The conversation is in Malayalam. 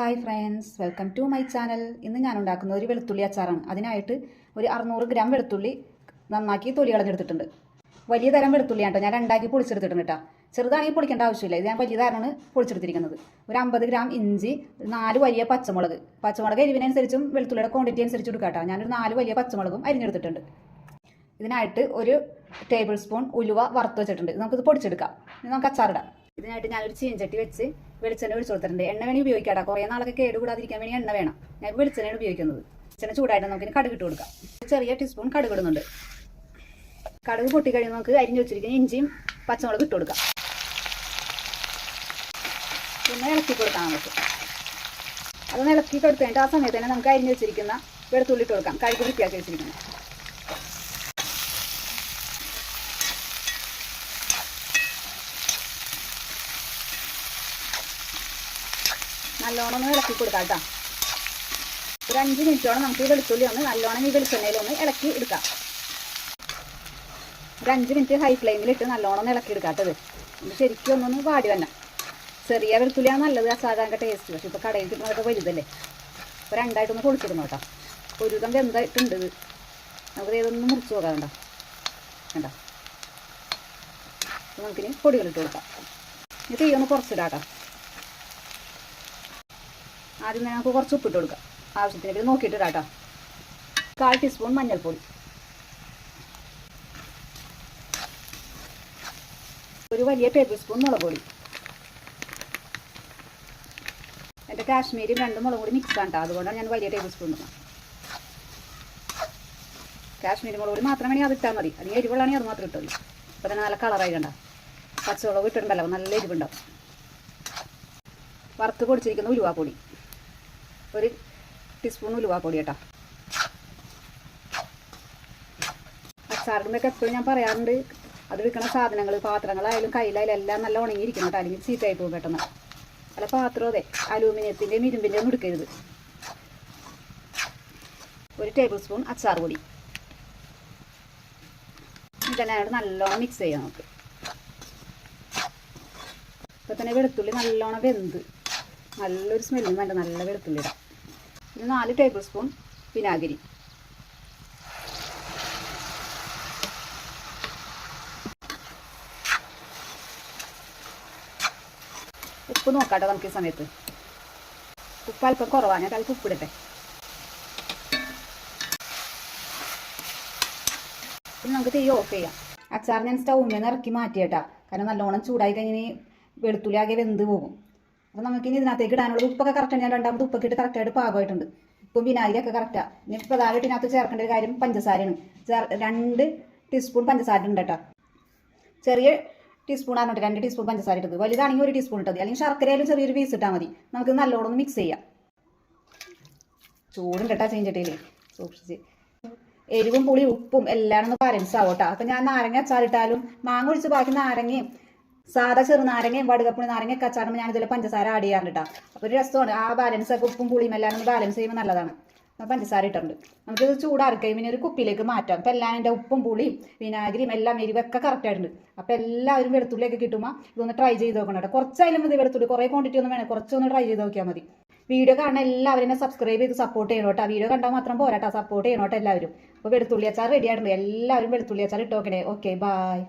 Hi friends welcome to my channel. ഇന്ന് ഞാൻ ഉണ്ടാക്കുന്ന ഒരു വെളുത്തുള്ളി അച്ചാറാണ്. അതിനായിട്ട് ഒരു അറുന്നൂറ് ഗ്രാം വെളുത്തുള്ളി നന്നാക്കി തൊലി കളഞ്ഞെടുത്തിട്ടുണ്ട്. വലിയ തരം വെളുത്തുള്ളിയാണ് കേട്ടോ. ഞാൻ രണ്ടാക്കി പൊളിച്ചെടുത്തിട്ടുണ്ട് കേട്ടോ. ചെറുതാണെങ്കിൽ പൊളിക്കേണ്ട ആവശ്യമില്ല. ഇത് ഞാൻ വലിയ തരമാണ് പൊളിച്ചെടുത്തിരിക്കുന്നത്. ഒരു അമ്പത് ഗ്രാം ഇഞ്ചി നാല് വലിയ പച്ചമുളക്. പച്ചമുളക് എരിവിനനുസരിച്ചും വെളുത്തുള്ളിയുടെ ക്വാണ്ടിറ്റി അനുസരിച്ച് കൊടുക്കാം കേട്ടോ. ഞാനൊരു നാല് വലിയ പച്ചമുളകും അരിഞ്ഞെടുത്തിട്ടുണ്ട്. ഇതിനായിട്ട് ഒരു ടേബിൾ സ്പൂൺ ഉലുവ വറുത്ത് വെച്ചിട്ടുണ്ട്. നമുക്കിത് പൊടിച്ചെടുക്കാം. നമുക്ക് അച്ചാറിടാം. ഇതിനായിട്ട് ഞാനൊരു ചീഞ്ചട്ടി വെച്ച് വെളിച്ചെണ്ണ ഒഴിച്ചു കൊടുത്തിട്ടുണ്ട്. എണ്ണ വേണി ഉപയോഗിക്കാം കുറേ നാളൊക്കെ കേടുകൂടാതിരിക്കാൻ വേണ്ടി എണ്ണ വേണം. ഞാൻ വെളിച്ചെണ്ണയാണ് ഉപയോഗിക്കുന്നത്. വെളിച്ചെണ്ണ ചൂടായിട്ട് നമുക്ക് കടുക് ഇട്ട് കൊടുക്കാം. ചെറിയ ടീസ്പൂൺ കടുക് ഇടുന്നുണ്ട്. കടുക് പൊട്ടി കഴിയുമ്പോൾ നമുക്ക് അരിഞ്ഞു വെച്ചിരിക്കുന്ന ഇഞ്ചിയും പച്ചമുളക് ഇട്ട് കൊടുക്കാം. പിന്നെ ഇളക്കി കൊടുക്കാം നമുക്ക്. അതൊന്ന് ഇളക്കി കൊടുത്തു കഴിഞ്ഞിട്ട് ആ സമയത്ത് തന്നെ നമുക്ക് അരിഞ്ഞു വെച്ചിരിക്കുന്ന വെളുത്തുള്ളി ഇട്ട് കൊടുക്കാം. കഴുകി വൃത്തിയാക്കി വെച്ചിരിക്കുന്നത്. നല്ലോണം ഒന്ന് ഇളക്കി കൊടുക്കാം കേട്ടോ. ഒരു അഞ്ച് മിനിറ്റോളം നമുക്ക് ഈ വെളുത്തുള്ളി ഒന്ന് നല്ലോണം ഈ വെളിച്ചെണ്ണയിൽ ഒന്ന് ഇളക്കി എടുക്കാം. ഒരു അഞ്ച് മിനിറ്റ് ഹൈ ഫ്ലെയിമിലിട്ട് നല്ലോണം ഒന്ന് ഇളക്കി എടുക്കാം കേട്ടത് ശരിക്കും ഒന്നൊന്ന് വാടി വന്ന ചെറിയ വെളുത്തുള്ളിയാണ് നല്ലത് അസാധാരണ ടേസ്റ്റ് പക്ഷെ ഇപ്പോൾ കടയിൽ കിട്ടുന്നതൊക്കെ വലുതല്ലേ. അപ്പോൾ രണ്ടായിട്ടൊന്ന് കൊടുത്തിരുന്നു കേട്ടോ. ഒരു വിധം വെന്തായിട്ടുണ്ട് ഇത്. നമുക്ക് ഇതൊന്ന് മുറിച്ച് നോക്കാം കണ്ടോ. കണ്ടോ? നമുക്കിനി പൊടികളിട്ട് കൊടുക്കാം. ഇത് തീ ഒന്ന് കുറച്ചിടാം കേട്ടോ. ആദ്യം നമുക്ക് കുറച്ച് ഉപ്പിട്ട് കൊടുക്കാം. ആവശ്യത്തിന് ഇത് നോക്കിയിട്ട് കേട്ടോ കാൽ ടീസ്പൂൺ മഞ്ഞൾപ്പൊടി. ഒരു വലിയ ടേബിൾ സ്പൂൺ മുളക് പൊടി. എന്റെ കാശ്മീരി രണ്ട് മുളക് പൊടി മിക്സ് ആണ് അതുകൊണ്ടാണ് ഞാൻ വലിയ ടേബിൾ സ്പൂൺ ഇടുന്നത്. കാശ്മീരി മുളക് പൊടി മാത്രം വേണമെങ്കിൽ അത് ഇട്ടാൽ മതി. അല്ലെങ്കിൽ എരിവുള്ളാണെങ്കിൽ അത് മാത്രം ഇട്ടുള്ളൂ അപ്പോൾ തന്നെ നല്ല കളറായി കണ്ട? പച്ചമുളക് ഇട്ടിട്ടുണ്ടല്ലോ. നല്ല എരിവുണ്ടാവും. വറുത്ത് പൊടിച്ചിരിക്കുന്ന ഉലുവാപ്പൊടി ഒരു ടീസ്പൂൺ ഉലുവാപ്പൊടി കേട്ടോ. അച്ചാറിടുമ്പോൾ എപ്പോഴും ഞാൻ പറയാറുണ്ട് അത് വിൽക്കുന്ന സാധനങ്ങൾ പാത്രങ്ങളായാലും കയ്യിലായാലും എല്ലാം നല്ല ഉണങ്ങിയിരിക്കണം കേട്ടോ അല്ലെങ്കിൽ ചീത്തയായി പോകും പെട്ടെന്ന്. അല്ല പാത്രം അതെ അലൂമിനിയത്തിന്റെയും ഒന്നും എടുക്കരുത് ഒരു ടേബിൾ സ്പൂൺ അച്ചാർ പൊടി. ഇതെല്ലാം നല്ലോണം മിക്സ് ചെയ്യാം നമുക്ക്. ഇപ്പം തന്നെ വെളുത്തുള്ളി നല്ലോണം വെന്ത് നല്ലൊരു സ്മെല്ലും വേണ്ട നല്ല വെളുത്തുള്ളി ഇടാം നാല് ടേബിൾ സ്പൂൺ വിനാഗിരി. ഉപ്പ് നോക്കാട്ടോ നമുക്ക് ഈ സമയത്ത്. ഉപ്പ് അല്പം കുറവാണ് ഞാൻ അല്പം ഉപ്പിടട്ടെ നമുക്ക് തീ ഓഫ് ചെയ്യാം. അച്ചാർ ഞാൻ സ്റ്റൗമിൽ ഇറക്കി മാറ്റിയേട്ടാ. കാരണം നല്ലോണം ചൂടായി കഴിഞ്ഞ് വെളുത്തുള്ളി ആകെ വെന്ത് പോകും. അപ്പോൾ നമുക്ക് ഇനി ഇതിനകത്തേക്ക് ഇടാനുള്ള ഉപ്പൊക്കെ കറക്റ്റാണ് ഞാൻ രണ്ടാമത് ഉപ്പൊക്കെ ഇട്ട് കറക്റ്റായിട്ട് പാകമായിട്ടുണ്ട്. ഉപ്പും വിനാഗിരിയൊക്കെ കറക്റ്റാണ് ഇനി പ്രധാനമായിട്ട് ഇതിനകത്ത് ചേർക്കേണ്ട ഒരു കാര്യം പഞ്ചസാരയാണ്. ചേർ രണ്ട് ടീസ്പൂൺ പഞ്ചസാര ഉണ്ട് കേട്ടോ. ചെറിയ ടീസ്പൂൺ ആണ് കേട്ടോ. രണ്ട് ടീസ്പൂൺ പഞ്ചസാര ഇട്ടത്. വലുതാണെങ്കിൽ ഒരു ടീസ്പൂൺ ഇട്ടത്. അല്ലെങ്കിൽ ശർക്കരയിലും ചെറിയൊരു പീസ് ഇട്ടാൽ മതി. നമുക്ക് നല്ലോണം മിക്സ് ചെയ്യാം. ചൂടുണ്ട് കേട്ടോ ചീഞ്ചട്ടിയിൽ സൂക്ഷിച്ച്. എരിവും പുളി ഉപ്പും എല്ലാം ഒന്ന് ബാലൻസ് ആവും അപ്പം ഞാൻ നാരങ്ങ അച്ചാറിട്ടാലും മാങ്ങ ഒഴിച്ച് ബാക്കി നാരങ്ങയും സാധാ ചെറുനാരങ്ങയും വടുകപ്പുണി നാരങ്ങയൊക്കെ അച്ചാറുമ്പോൾ ഞാൻ ഇതിൽ പഞ്ചസാര ആഡ് ചെയ്യാറുണ്ട് കേട്ടോ അപ്പോൾ ഒരു രസമാണ്. ആ ബാലൻസ് ഒക്കെ ഉപ്പും പുളിയും എല്ലാം ഒന്ന് ബാലൻസ് ചെയ്യുമ്പോൾ നല്ലതാണ്. പഞ്ചസാര ഇട്ടിട്ടുണ്ട്. നമുക്കിത് ചൂടാറിക്കഴിയും പിന്നെ ഒരു കുപ്പിയിലേക്ക് മാറ്റാം. അപ്പോൾ എല്ലാം എന്റെ ഉപ്പും പുളിയും വിനാഗിരിയും എല്ലാം എരിവൊക്കെ കറക്റ്റായിട്ടുണ്ട് അപ്പോൾ എല്ലാവരും വെളുത്തുള്ളിയൊക്കെ കിട്ടുമ്പോൾ ഇതൊന്ന് ട്രൈ ചെയ്ത് നോക്കണം കേട്ടോ കുറച്ചായാലും മതി വെളുത്തുള്ളി. കുറേ ക്വാണ്ടിറ്റി ഒന്നും വേണം കുറച്ചൊന്ന് ട്രൈ ചെയ്ത് നോക്കിയാൽ മതി. വീഡിയോ കാണാൻ എല്ലാവരും എന്നെ സബ്സ്ക്രൈബ് ചെയ്ത് സപ്പോർട്ട് ചെയ്യണം കേട്ടോ വീഡിയോ കണ്ടാൽ മാത്രം പോരാട്ടോ സപ്പോർട്ട് ചെയ്യണം കേട്ടോ എല്ലാവരും. അപ്പോൾ വെളുത്തുള്ളി അച്ചാർ റെഡി ആയിട്ടുണ്ട്. എല്ലാവരും വെളുത്തുള്ളി അച്ചാർ ഇട്ടോക്കണേ ഓക്കെ ബായ്